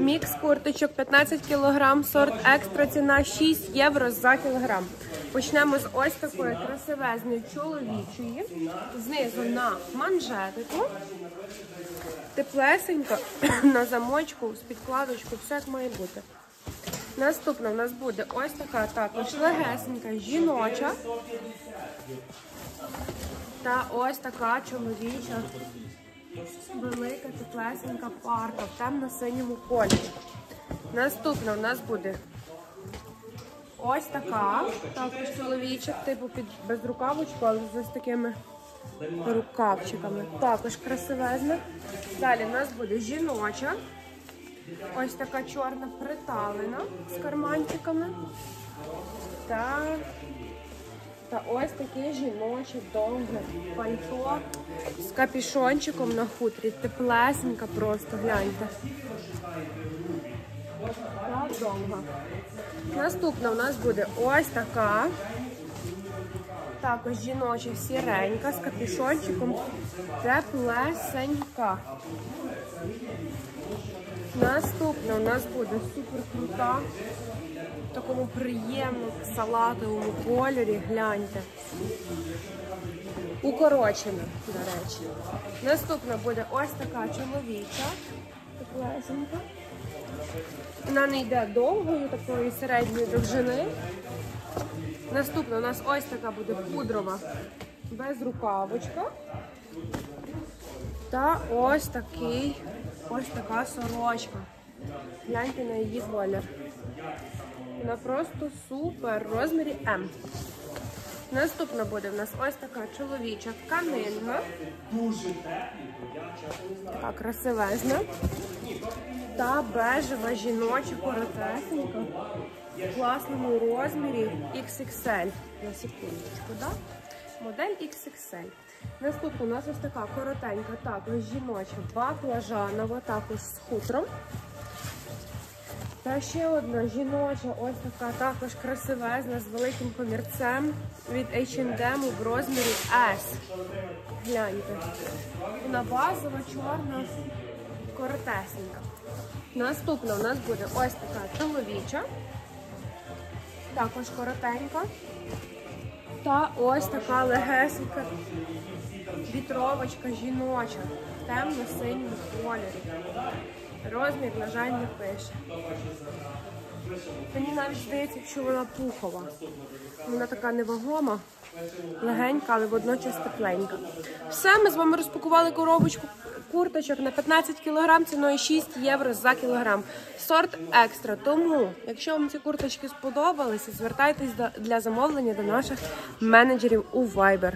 Мікс курточок 15 кг, сорт екстра, ціна 6 євро за кілограм. Почнемо з ось такої красивезної чоловічої, знизу на манжетику. Теплесенько, на замочку, з підкладочку, все як має бути. Наступна в нас буде ось така також легесенька жіноча. Та ось така чоловіча, велика теплесенька парка в темно-синьому кольорі. Наступна в нас буде ось така, також чоловіча, типу під безрукавочку, але з ось такими рукавчиками. Також красивезна. Далі в нас буде жіноча. Ось така чорна приталена з карманчиками. Та, та ось таке жіноче довге пальто з капішончиком на хутрі. Теплесенька просто, гляньте. Та довга. Наступна у нас буде ось така. Також жіноча сіренька з капішончиком. Теплесенька. Наступна у нас буде супер крута. Такому приємному салатовому кольорі. Гляньте. Укорочена, до речі. Наступна буде ось така чоловіча. Теплесенька. Вона не йде довгою, такої середньої довжини. Наступна у нас ось така буде пудрова безрукавочка. Та ось такий, ось така сорочка. Гляньте на її колір. Вона просто супер в розмірі М. Наступна буде в нас ось така чоловіча тканинна. Така красивезна. Та бежева жіноча коротесенька в класному розмірі XXL. На секундочку, да? Модель XXL. Наступна у нас ось така коротенька, також жіноча, баклажанова, також з хутром. Та ще одна жіноча, ось така також красивезна, з великим комірцем від H&M в розмірі S. Гляньте. Вона базова, чорна, коротесенька. Наступна у нас буде ось така чоловіча, також коротенька. Та ось така легесенька вітровочка жіноча в темно-синьому кольорі. Розмір, на жаль, не пише. Мені навіть здається, що вона пухова. Вона така невагома, легенька, але водночас тепленька. Все, ми з вами розпакували коробочку курточок на 15 кг, ціною 6 євро за кілограм. Сорт екстра. Тому, якщо вам ці курточки сподобалися, звертайтесь для замовлення до наших менеджерів у Viber.